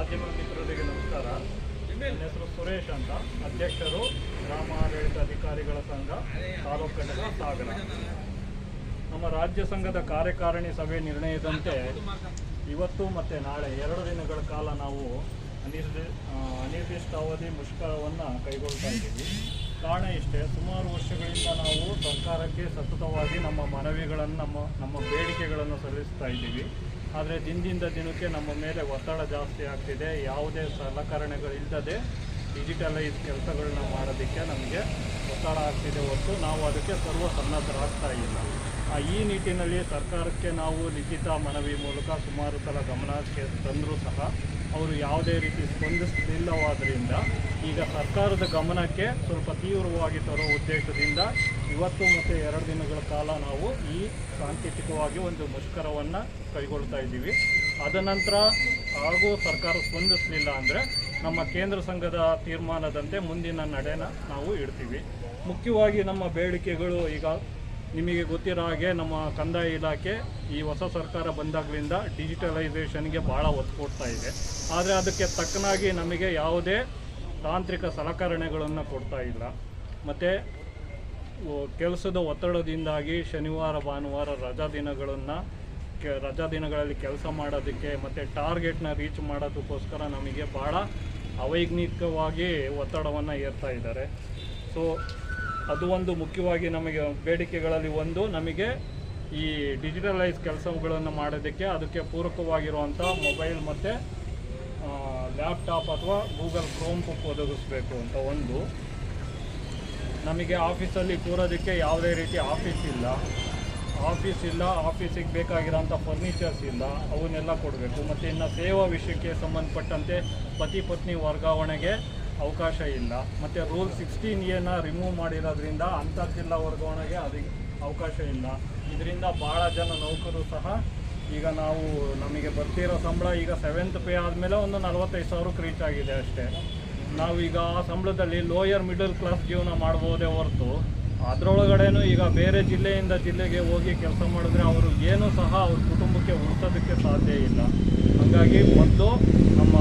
ಮಾಧ್ಯಮ ಮಿತ್ರರಿಗೆ ನಮಸ್ಕಾರ. ನನ್ನ ಹೆಸರು ಸುರೇಶ್ ಅಂತ. ಅಧ್ಯಕ್ಷರು ಗ್ರಾಮ ಆಡಳಿತ ಅಧಿಕಾರಿಗಳ ಸಂಘ ತಾಲೂಕು ಘಟಕ ಸಾಗರ. ನಮ್ಮ ರಾಜ್ಯ ಸಂಘದ ಕಾರ್ಯಕಾರಿಣಿ ಸಭೆ ನಿರ್ಣಯದಂತೆ ಇವತ್ತು ಮತ್ತು ನಾಳೆ ಎರಡು ದಿನಗಳ ಕಾಲ ನಾವು ಅನಿರ್ದಿ ಅನಿರ್ದಿಷ್ಟ ಅನಿರ್ದಿಷ್ಟಾವಧಿ ಮುಷ್ಕರವನ್ನು ಕೈಗೊಳ್ತಾ ಇದ್ದೀವಿ. ಕಾರಣ ಇಷ್ಟೇ, ಸುಮಾರು ವರ್ಷಗಳಿಂದ ನಾವು ಸರ್ಕಾರಕ್ಕೆ ಸತತವಾಗಿ ನಮ್ಮ ಮನವಿಗಳನ್ನು, ನಮ್ಮ ನಮ್ಮ ಬೇಡಿಕೆಗಳನ್ನು ಸಲ್ಲಿಸ್ತಾ ಇದ್ದೀವಿ. ಆದರೆ ದಿನದಿಂದ ದಿನಕ್ಕೆ ನಮ್ಮ ಮೇಲೆ ಒತ್ತಡ ಜಾಸ್ತಿ ಆಗ್ತಿದೆ. ಯಾವುದೇ ಸಲಕರಣೆಗಳಿಲ್ಲದೆ ಡಿಜಿಟಲೈಸ್ ಕೆಲಸಗಳನ್ನ ಮಾಡೋದಕ್ಕೆ ನಮಗೆ ಒತ್ತಡ ಆಗ್ತಿದೆ ಹೊರತು ನಾವು ಅದಕ್ಕೆ ಸರ್ವ ಸನ್ನದ್ಧರಾಗ್ತಾ ಇಲ್ಲ. ಈ ನಿಟ್ಟಿನಲ್ಲಿ ಸರ್ಕಾರಕ್ಕೆ ನಾವು ಲಿಖಿತ ಮನವಿ ಮೂಲಕ ಸುಮಾರು ಸಲ ಗಮನಕ್ಕೆ ತಂದರೂ ಸಹ ಅವರು ಯಾವುದೇ ರೀತಿ ಸ್ಪಂದಿಸಲಿಲ್ಲವಾದ್ದರಿಂದ ಈಗ ಸರ್ಕಾರದ ಗಮನಕ್ಕೆ ಸ್ವಲ್ಪ ತೀವ್ರವಾಗಿ ತರೋ ಉದ್ದೇಶದಿಂದ ಇವತ್ತು ಮತ್ತು ಎರಡು ದಿನಗಳ ಕಾಲ ನಾವು ಈ ಸಾಂಕೇತಿಕವಾಗಿ ಒಂದು ಮುಷ್ಕರವನ್ನು ಕೈಗೊಳ್ತಾ ಇದ್ದೀವಿ. ಅದನಂತರ ಹಾಗೂ ಸರ್ಕಾರ ಸ್ಪಂದಿಸಲಿಲ್ಲ ಅಂದರೆ ನಮ್ಮ ಕೇಂದ್ರ ಸಂಘದ ತೀರ್ಮಾನದಂತೆ ಮುಂದಿನ ನಡೆನ ನಾವು ಇಡ್ತೀವಿ. ಮುಖ್ಯವಾಗಿ ನಮ್ಮ ಬೇಡಿಕೆಗಳು ಈಗ ನಿಮಗೆ ಗೊತ್ತಿರೋ ಹಾಗೆ ನಮ್ಮ ಕಂದಾಯ ಇಲಾಖೆ ಈ ಹೊಸ ಸರ್ಕಾರ ಬಂದಾಗಲಿಂದ ಡಿಜಿಟಲೈಸೇಷನ್ಗೆ ಭಾಳ ಒತ್ತು ಕೊಡ್ತಾ ಇದೆ. ಆದರೆ ಅದಕ್ಕೆ ತಕ್ಕನಾಗಿ ನಮಗೆ ಯಾವುದೇ ತಾಂತ್ರಿಕ ಸಲಕರಣೆಗಳನ್ನು ಕೊಡ್ತಾ ಇಲ್ಲ. ಮತ್ತು ಕೆಲಸದ ಒತ್ತಡದಿಂದಾಗಿ ಶನಿವಾರ, ಭಾನುವಾರ ರಜಾ ದಿನಗಳನ್ನು ಕೆ, ರಜಾ ದಿನಗಳಲ್ಲಿ ಕೆಲಸ ಮಾಡೋದಕ್ಕೆ ಮತ್ತು ಟಾರ್ಗೆಟ್ನ ರೀಚ್ ಮಾಡೋದಕ್ಕೋಸ್ಕರ ನಮಗೆ ಭಾಳ ಅವೈಜ್ಞಿಕವಾಗಿ ಒತ್ತಡವನ್ನು ಏರ್ತಾ ಇದ್ದಾರೆ. ಸೊ ಅದು ಒಂದು ಮುಖ್ಯವಾಗಿ ನಮಗೆ ಬೇಡಿಕೆಗಳಲ್ಲಿ ಒಂದು. ನಮಗೆ ಈ ಡಿಜಿಟಲೈಸ್ ಕೆಲಸಗಳನ್ನು ಮಾಡೋದಕ್ಕೆ ಅದಕ್ಕೆ ಪೂರಕವಾಗಿರುವಂಥ ಮೊಬೈಲ್ ಮತ್ತು ಲ್ಯಾಪ್ಟಾಪ್ ಅಥವಾ ಗೂಗಲ್ ಕ್ರೋಮ್ ಬುಕ್ ಒದಗಿಸ್ಬೇಕು ಅಂತ ಒಂದು. ನಮಗೆ ಆಫೀಸಲ್ಲಿ ಕೂರೋದಕ್ಕೆ ಯಾವುದೇ ರೀತಿ ಆಫೀಸ್ ಇಲ್ಲ. ಆಫೀಸ್ ಇಲ್ಲ, ಆಫೀಸಿಗೆ ಬೇಕಾಗಿರೋಂಥ ಫರ್ನಿಚರ್ಸ್ ಇಲ್ಲ, ಅವನ್ನೆಲ್ಲ ಕೊಡಬೇಕು. ಮತ್ತು ಇನ್ನು ಸೇವಾ ವಿಷಯಕ್ಕೆ ಸಂಬಂಧಪಟ್ಟಂತೆ ಪತಿ ಪತ್ನಿ ವರ್ಗಾವಣೆಗೆ ಅವಕಾಶ ಇಲ್ಲ ಮತ್ತು ರೂಲ್ ಸಿಕ್ಸ್ಟೀನ್ ಏನ ರಿಮೂವ್ ಮಾಡಿರೋದ್ರಿಂದ ಜಿಲ್ಲಾ ವರ್ಗಾವಣೆಗೆ ಅದಕ್ಕೆ ಅವಕಾಶ ಇಲ್ಲ ಇದರಿಂದ ಭಾಳ ಜನ ನೌಕರರು ಸಹ ಈಗ ನಾವು ನಮಗೆ ಬರ್ತಿರೋ ಸಂಬಳ ಈಗ ಸೆವೆಂತ್ ಪೇ ಆದಮೇಲೆ ಒಂದು ನಲವತ್ತೈದು ಸಾವಿರಕ್ಕೆ ರೀಚ್ ಆಗಿದೆ ಅಷ್ಟೇ. ನಾವೀಗ ಆ ಸಂಬಳದಲ್ಲಿ ಲೋಯರ್ ಮಿಡಲ್ ಕ್ಲಾಸ್ ಜೀವನ ಮಾಡ್ಬೋದೇ ಹೊರತು ಅದರೊಳಗಡೆನೂ ಈಗ ಬೇರೆ ಜಿಲ್ಲೆಯಿಂದ ಜಿಲ್ಲೆಗೆ ಹೋಗಿ ಕೆಲಸ ಮಾಡಿದ್ರೆ ಅವರು ಏನೂ ಸಹ ಅವ್ರ ಕುಟುಂಬಕ್ಕೆ ಉಳಿಸೋದಕ್ಕೆ ಸಾಧ್ಯ ಇಲ್ಲ. ಹಾಗಾಗಿ ಮೊದಲು ನಮ್ಮ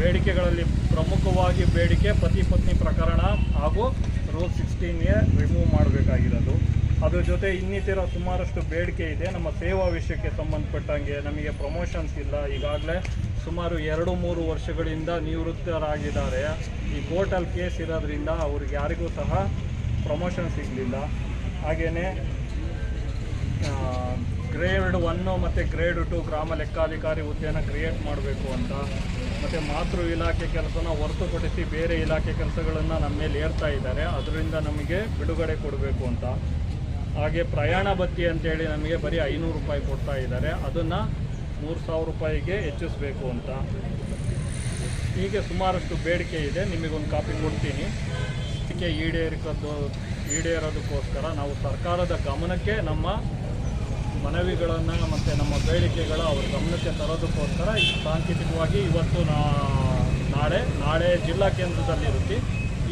ಬೇಡಿಕೆಗಳಲ್ಲಿ ಪ್ರಮುಖವಾಗಿ ಬೇಡಿಕೆ ಪತಿ ಪತ್ನಿ ಪ್ರಕರಣ ಹಾಗೂ ರೂಲ್ ಸಿಕ್ಸ್ಟೀನ್ಗೆ ರಿಮೂವ್ ಮಾಡಬೇಕಾಗಿರೋದು. ಅದ್ರ ಜೊತೆ ಇನ್ನಿತರ ಸುಮಾರಷ್ಟು ಬೇಡಿಕೆ ಇದೆ. ನಮ್ಮ ಸೇವಾ ವಿಷಯಕ್ಕೆ ಸಂಬಂಧಪಟ್ಟಂಗೆ ನಮಗೆ ಪ್ರಮೋಷನ್ಸ್ ಇಲ್ಲ. ಈಗಾಗಲೇ ಸುಮಾರು ಎರಡು ಮೂರು ವರ್ಷಗಳಿಂದ ನಿವೃತ್ತರಾಗಿದ್ದಾರೆ. ಈ ಕೋರ್ಟಲ್ಲಿ ಕೇಸ್ ಇರೋದ್ರಿಂದ ಅವ್ರಿಗೆ ಯಾರಿಗೂ ಸಹ ಪ್ರಮೋಷನ್ ಸಿಗಲಿಲ್ಲ. ಹಾಗೆಯೇ ಗ್ರೇಡ್ ಒನ್ನು ಮತ್ತು ಗ್ರೇಡ್ ಟು ಗ್ರಾಮ ಲೆಕ್ಕಾಧಿಕಾರಿ ಹುದ್ದೆಯನ್ನು ಕ್ರಿಯೇಟ್ ಮಾಡಬೇಕು ಅಂತ, ಮತ್ತು ಮಾತೃ ಇಲಾಖೆ ಕೆಲಸನ ಹೊರತುಪಡಿಸಿ ಬೇರೆ ಇಲಾಖೆ ಕೆಲಸಗಳನ್ನು ನಮ್ಮ ಮೇಲೆ ಏರ್ತಾ ಇದ್ದಾರೆ. ಅದರಿಂದ ನಮಗೆ ಬಿಡುಗಡೆ ಕೊಡಬೇಕು ಅಂತ. ಹಾಗೆ ಪ್ರಯಾಣ ಭತ್ತಿ ಅಂತೇಳಿ ನಮಗೆ ಬರೀ ಐನೂರು ರೂಪಾಯಿ ಕೊಡ್ತಾ ಇದ್ದಾರೆ. ಅದನ್ನು ಮೂರು ಸಾವಿರ ರೂಪಾಯಿಗೆ ಹೆಚ್ಚಿಸಬೇಕು ಅಂತ. ಹೀಗೆ ಸುಮಾರಷ್ಟು ಬೇಡಿಕೆ ಇದೆ. ನಿಮಗೊಂದು ಕಾಪಿ ಕೊಡ್ತೀನಿ. ಇದಕ್ಕೆ ಈಡೇರಿಕದ್ದು ಈಡೇರೋದಕ್ಕೋಸ್ಕರ ನಾವು ಸರ್ಕಾರದ ಗಮನಕ್ಕೆ ನಮ್ಮ ಮನವಿಗಳನ್ನು ಮತ್ತು ನಮ್ಮ ಬೇಡಿಕೆಗಳ ಅವ್ರ ಗಮನಕ್ಕೆ ತರೋದಕ್ಕೋಸ್ಕರ ಸಾಂಕೇತಿಕವಾಗಿ ಇವತ್ತು ನಾಳೆ ನಾಳೆ ಜಿಲ್ಲಾ ಕೇಂದ್ರದಲ್ಲಿರುತ್ತೆ.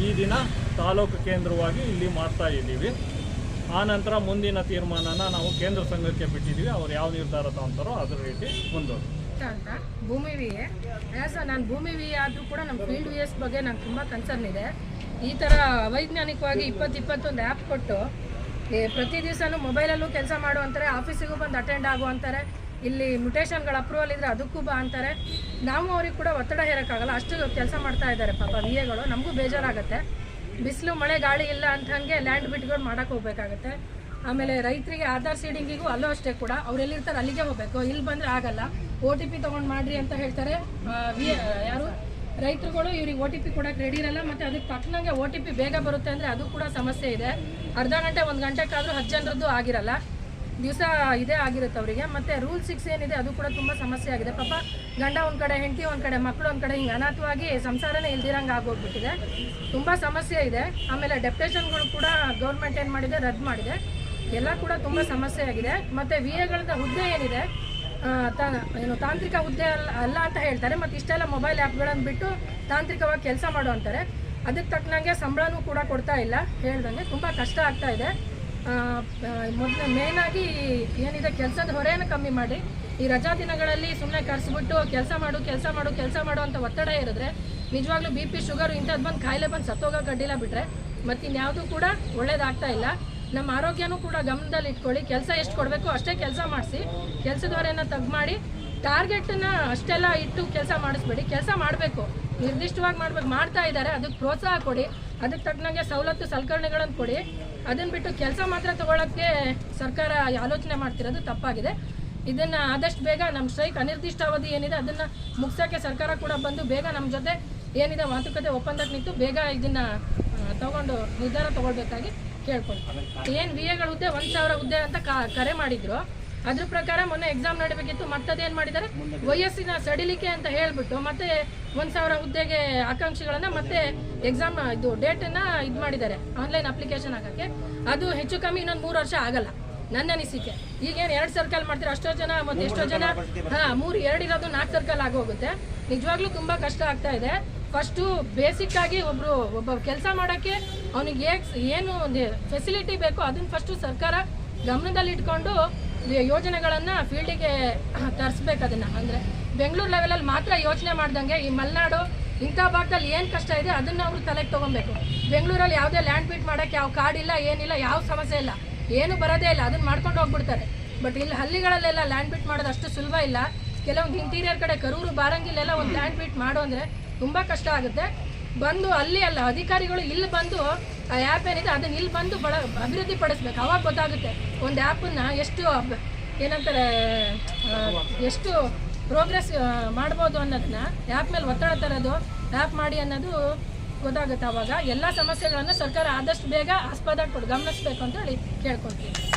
ಈ ದಿನ ತಾಲೂಕು ಕೇಂದ್ರವಾಗಿ ಇಲ್ಲಿ ಮಾಡ್ತಾ ಇದ್ದೀವಿ. ಆನಂತರ ಮುಂದಿನ ತೀರ್ಮಾನನ ನಾವು ಕೇಂದ್ರ ಸಂಘಕ್ಕೆ ಬಿಟ್ಟಿದ್ದೀವಿ. ಅವ್ರು ಯಾವ ನಿರ್ಧಾರ ತಗೊಂತಾರೋ ಅದ್ರ ರೀತಿ ಮುಂದೆ ಅಂತ ಭೂಮಿ ವಿ ಆ್ಯಸ್ ನಾನು ಭೂಮಿ ವಿ ಆದರೂ ಕೂಡ ನಮ್ಮ ಫೀಲ್ಡ್ ವಿ ಎಸ್ ಬಗ್ಗೆ ನಂಗೆ ತುಂಬ ಕನ್ಸರ್ನ್ ಇದೆ. ಈ ಥರ ಅವೈಜ್ಞಾನಿಕವಾಗಿ ಇಪ್ಪತ್ತು ಇಪ್ಪತ್ತೊಂದು ಆ್ಯಪ್ ಕೊಟ್ಟು ಪ್ರತಿ ದಿವಸನೂ ಮೊಬೈಲಲ್ಲೂ ಕೆಲಸ ಮಾಡು ಅಂತಾರೆ ಆಫೀಸಿಗೂ ಬಂದು ಅಟೆಂಡ್ ಆಗು ಅಂತಾರೆ, ಇಲ್ಲಿ ಮ್ಯುಟೇಷನ್ಗಳ ಅಪ್ರೂವಲ್ ಇದ್ರೆ ಅದಕ್ಕೂ ಬಾ ಅಂತಾರೆ. ನಾವು ಅವ್ರಿಗೆ ಕೂಡ ಒತ್ತಡ ಹೇರೋಕ್ಕಾಗಲ್ಲ, ಅಷ್ಟು ಕೆಲಸ ಮಾಡ್ತಾ ಇದ್ದಾರೆ ಪಾಪ ವಿ ಎಗಳು ನಮಗೂ ಬೇಜಾರಾಗುತ್ತೆ. ಬಿಸಿಲು, ಮಳೆ, ಗಾಳಿ ಇಲ್ಲ ಅಂತ ಹಾಗೆ ಲ್ಯಾಂಡ್ ಬಿಟ್ಗಳು ಮಾಡೋಕ್ಕೆ ಹೋಗ್ಬೇಕಾಗತ್ತೆ. ಆಮೇಲೆ ರೈತರಿಗೆ ಆಧಾರ್ ಸೀಡಿಂಗಿಗೂ ಅಲ್ಲೂ ಅಷ್ಟೇ ಕೂಡ, ಅವ್ರು ಎಲ್ಲಿರ್ತಾರೆ ಅಲ್ಲಿಗೆ ಹೋಗಬೇಕು, ಇಲ್ಲಿ ಬಂದರೆ ಆಗಲ್ಲ. ಒ ಟಿ ಪಿ ತೊಗೊಂಡು ಮಾಡ್ರಿ ಅಂತ ಹೇಳ್ತಾರೆ ವಿ ಯಾರು? ರೈತರುಗಳು ಇವ್ರಿಗೆ ಒ ಟಿ ಪಿ ಕೊಡಕ್ಕೆ ರೆಡಿ ಇರಲ್ಲ, ಮತ್ತು ಅದಕ್ಕೆ ತಕ್ಕನಂಗೆ ಒ ಟಿ ಪಿ ಬೇಗ ಬರುತ್ತೆ ಅಂದರೆ ಅದು ಕೂಡ ಸಮಸ್ಯೆ ಇದೆ. ಅರ್ಧ ಗಂಟೆ, ಒಂದು ಗಂಟೆಗಾದರೂ ಹತ್ತು ಜನರದ್ದು ಆಗಿರಲ್ಲ. ದಿವಸ ಇದೇ ಆಗಿರುತ್ತೆ ಅವರಿಗೆ. ಮತ್ತು ರೂಲ್ ಸಿಕ್ಸ್ ಏನಿದೆ, ಅದು ಕೂಡ ತುಂಬ ಸಮಸ್ಯೆ ಆಗಿದೆ. ಪಾಪ ಗಂಡ ಒಂದು ಕಡೆ, ಹೆಂಡತಿ ಒಂದು ಕಡೆ ಮಕ್ಕಳು ಒಂದು ಕಡೆ ಹಿಂಗೆ ಅನಾಥವಾಗಿ ಸಂಸಾರನೇ ಇಲ್ದಿರಂಗೆ ಆಗೋಗ್ಬಿಟ್ಟಿದೆ. ತುಂಬ ಸಮಸ್ಯೆ ಇದೆ. ಆಮೇಲೆ ಡೆಪ್ಟೇಷನ್ಗಳು ಕೂಡ ಗೌರ್ಮೆಂಟ್ ಏನು ಮಾಡಿದೆ, ರದ್ದು ಮಾಡಿದೆ. ಎಲ್ಲ ಕೂಡ ತುಂಬ ಸಮಸ್ಯೆ ಆಗಿದೆ. ಮತ್ತು ವಿ ಎಗಳದ ಹುದ್ದೆ ಏನಿದೆ ಏನು ತಾಂತ್ರಿಕ ಹುದ್ದೆ ಅಲ್ಲ ಅಂತ ಹೇಳ್ತಾರೆ, ಮತ್ತು ಇಷ್ಟೆಲ್ಲ ಮೊಬೈಲ್ ಆ್ಯಪ್ಗಳನ್ನು ಬಿಟ್ಟು ತಾಂತ್ರಿಕವಾಗಿ ಕೆಲಸ ಮಾಡು ಅಂತಾರೆ. ಅದಕ್ಕೆ ತಕ್ಕನಂಗೆ ಸಂಬಳನೂ ಕೂಡ ಕೊಡ್ತಾ ಇಲ್ಲ, ಹೇಳ್ದಂಗೆ ತುಂಬ ಕಷ್ಟ ಆಗ್ತಾ ಇದೆ. ಮೊದಲು ಮೇಯ್ನಾಗಿ ಏನಿದೆ, ಕೆಲಸದ ಹೊರೆಯನ್ನು ಕಮ್ಮಿ ಮಾಡಿ. ಈ ರಜಾ ದಿನಗಳಲ್ಲಿ ಸುಮ್ಮನೆ ಕರೆಸ್ಬಿಟ್ಟು ಕೆಲಸ ಮಾಡು ಕೆಲಸ ಮಾಡು ಕೆಲಸ ಮಾಡು ಅಂತ ಒತ್ತಡ ಇರಿದ್ರೆ, ನಿಜವಾಗ್ಲೂ ಬಿ ಪಿ ಶುಗರು ಇಂಥದ್ದು ಬಂದು ಕಾಯಿಲೆ ಬಂದು ಸತ್ತೋಗೋ ಗಡ್ಡಿಲ್ಲ ಬಿಟ್ಟರೆ ಮತ್ತಿನ್ಯಾವುದೂ ಕೂಡ ಒಳ್ಳೇದಾಗ್ತಾ ಇಲ್ಲ. ನಮ್ಮ ಆರೋಗ್ಯನೂ ಕೂಡ ಗಮನದಲ್ಲಿ ಇಟ್ಕೊಳ್ಳಿ. ಕೆಲಸ ಎಷ್ಟು ಕೊಡಬೇಕು ಅಷ್ಟೇ ಕೆಲಸ ಮಾಡಿಸಿ. ಕೆಲಸದವರೆಯನ್ನು ತಗ್ ಮಾಡಿ. ಟಾರ್ಗೆಟನ್ನ ಅಷ್ಟೆಲ್ಲ ಇಟ್ಟು ಕೆಲಸ ಮಾಡಿಸ್ಬೇಡಿ. ಕೆಲಸ ಮಾಡಬೇಕು. ನಿರ್ದಿಷ್ಟವಾಗಿ ಮಾಡ್ಬೇಕು. ಮಾಡ್ತಾ ಇದ್ದಾರೆ. ಅದಕ್ಕೆ ಪ್ರೋತ್ಸಾಹ ಕೊಡಿ. ಅದಕ್ಕೆ ತಕ್ಕನಂಗೆ ಸವಲತ್ತು ಸಲಕರಣೆಗಳನ್ನು ಕೊಡಿ. ಅದನ್ನು ಬಿಟ್ಟು ಕೆಲಸ ಮಾತ್ರ ತಗೊಳ್ಳೋಕ್ಕೆ ಸರ್ಕಾರ ಆಲೋಚನೆ ಮಾಡ್ತಿರೋದು ತಪ್ಪಾಗಿದೆ. ಇದನ್ನು ಆದಷ್ಟು ಬೇಗ ನಮ್ಮ ಸ್ಟ್ರೈಕ್ ಅನಿರ್ದಿಷ್ಟಾವಧಿ ಏನಿದೆ ಅದನ್ನು ಮುಗಿಸೋಕ್ಕೆ ಸರ್ಕಾರ ಕೂಡ ಬಂದು ಬೇಗ ನಮ್ಮ ಜೊತೆ ಏನಿದೆ ಮಾತುಕತೆ ಒಪ್ಪಂದಕ್ಕೆ ನಿಂತು ಬೇಗ ಇದನ್ನ ತಗೊಂಡು ನಿರ್ಧಾರ ತಗೊಳ್ಬೇಕಾಗಿ ಕೇಳ್ಕೊಳ್ತೀವಿ. ಏನು ವಿ ಎಗಳ ಹುದ್ದೆ ಒಂದು ಸಾವಿರ ಹುದ್ದೆ ಅಂತ ಕರೆ ಮಾಡಿದ್ರು ಅದ್ರ ಪ್ರಕಾರ ಮೊನ್ನೆ ಎಕ್ಸಾಮ್ ನಡಬೇಕಿತ್ತು ಮತ್ತದೇನು ಮಾಡಿದ್ದಾರೆ? ವಯಸ್ಸಿನ ಸಡಿಲಿಕೆ ಅಂತ ಹೇಳ್ಬಿಟ್ಟು ಮತ್ತೆ ಒಂದು ಸಾವಿರ ಹುದ್ದೆಗೆ ಆಕಾಂಕ್ಷಿಗಳನ್ನ ಮತ್ತೆ ಎಕ್ಸಾಮ್ ಇದು ಡೇಟನ್ನ ಇದು ಮಾಡಿದ್ದಾರೆ ಆನ್ಲೈನ್ ಅಪ್ಲಿಕೇಶನ್ ಹಾಕಕ್ಕೆ. ಅದು ಹೆಚ್ಚು ಕಮ್ಮಿ ಇನ್ನೊಂದು ಮೂರು ವರ್ಷ ಆಗಲ್ಲ ನನ್ನ ಅನಿಸಿಕೆ. ಈಗೇನು ಎರಡು ಸರ್ಕಲ್ ಮಾಡ್ತೀರಾ? ಅಷ್ಟೋ ಜನ ಮತ್ತೆ ಎಷ್ಟೋ ಜನ ಹಾ ಮೂರು ಎರಡು ಇರೋದು ನಾಲ್ಕು ಸರ್ಕಲ್ ಆಗೋಗುತ್ತೆ. ನಿಜವಾಗ್ಲೂ ತುಂಬಾ ಕಷ್ಟ ಆಗ್ತಾ ಇದೆ. ಫಸ್ಟು ಆಗಿ ಒಬ್ರು ಒಬ್ಬ ಕೆಲಸ ಮಾಡೋಕ್ಕೆ ಅವನಿಗೆ ಏನು ಒಂದು ಫೆಸಿಲಿಟಿ ಬೇಕೋ ಅದನ್ನ ಫಸ್ಟು ಸರ್ಕಾರ ಗಮನದಲ್ಲಿ ಇಟ್ಕೊಂಡು ವಿ- ಯೋಜನೆಗಳನ್ನ ಫೀಲ್ಡಿಗೆ ತರಿಸ್ಬೇಕು ಅದನ್ನ. ಅಂದ್ರೆ ಬೆಂಗಳೂರು ಲೆವೆಲಲ್ಲಿ ಮಾತ್ರ ಯೋಚನೆ ಮಾಡ್ದಂಗೆ ಈ ಮಲೆನಾಡು ಇಂಥ ಭಾಗದಲ್ಲಿ ಏನು ಕಷ್ಟ ಇದೆ ಅದನ್ನ ಅವರು ತಲೆಗೆ ತಗೊಬೇಕು. ಬೆಂಗಳೂರಲ್ಲಿ ಯಾವುದೇ ಲ್ಯಾಂಡ್ ಬಿಟ್ ಮಾಡೋಕ್ಕೆ ಯಾವ ಕಾಡಿಲ್ಲ, ಏನಿಲ್ಲ, ಯಾವ ಸಮಸ್ಯೆ ಇಲ್ಲ. ಏನು ಬರೋದೇ ಇಲ್ಲ, ಅದನ್ನ ಮಾಡ್ಕೊಂಡು ಹೋಗ್ಬಿಡ್ತಾರೆ. ಬಟ್ ಇಲ್ಲಿ ಹಳ್ಳಿಗಳಲ್ಲೆಲ್ಲ ಲ್ಯಾಂಡ್ ಬಿಟ್ ಮಾಡೋದು ಅಷ್ಟು ಸುಲಭ ಇಲ್ಲ. ಕೆಲವೊಂದು ಇಂಟೀರಿಯರ್ ಕಡೆ ಕರೂರು, ಬಾರಂಗಿಲೆಲ್ಲ ಒಂದು ಲ್ಯಾಂಡ್ ಬಿಟ್ ಮಾಡು ಅಂದರೆ ತುಂಬ ಕಷ್ಟ ಆಗುತ್ತೆ. ಬಂದು ಅಲ್ಲಿ ಅಲ್ಲ ಅಧಿಕಾರಿಗಳು ಇಲ್ಲಿ ಬಂದು ಆ ಆ್ಯಪ್ ಏನಿದೆ ಅದನ್ನ ಇಲ್ಲಿ ಬಂದು ಬಳ ಅಭಿವೃದ್ಧಿ ಪಡಿಸ್ಬೇಕು ಅವಾಗ ಗೊತ್ತಾಗುತ್ತೆ ಒಂದು ಆ್ಯಪನ್ನು ಎಷ್ಟು ಏನಂತಾರೆ ಎಷ್ಟು ಪ್ರೋಗ್ರೆಸ್ ಮಾಡ್ಬೋದು ಅನ್ನೋದನ್ನ. ಆ್ಯಪ್ ಮೇಲೆ ಒತ್ತಡ ತರೋದು ಆ್ಯಪ್ ಮಾಡಿ ಅನ್ನೋದು ಗೊತ್ತಾಗುತ್ತೆ ಅವಾಗ. ಎಲ್ಲ ಸಮಸ್ಯೆಗಳನ್ನು ಸರ್ಕಾರ ಆದಷ್ಟು ಬೇಗ ಆಸ್ಪದ ಕೊಡು, ಗಮನಿಸ್ಬೇಕು ಅಂತ ಹೇಳಿ ಕೇಳ್ಕೊಳ್ತೀನಿ.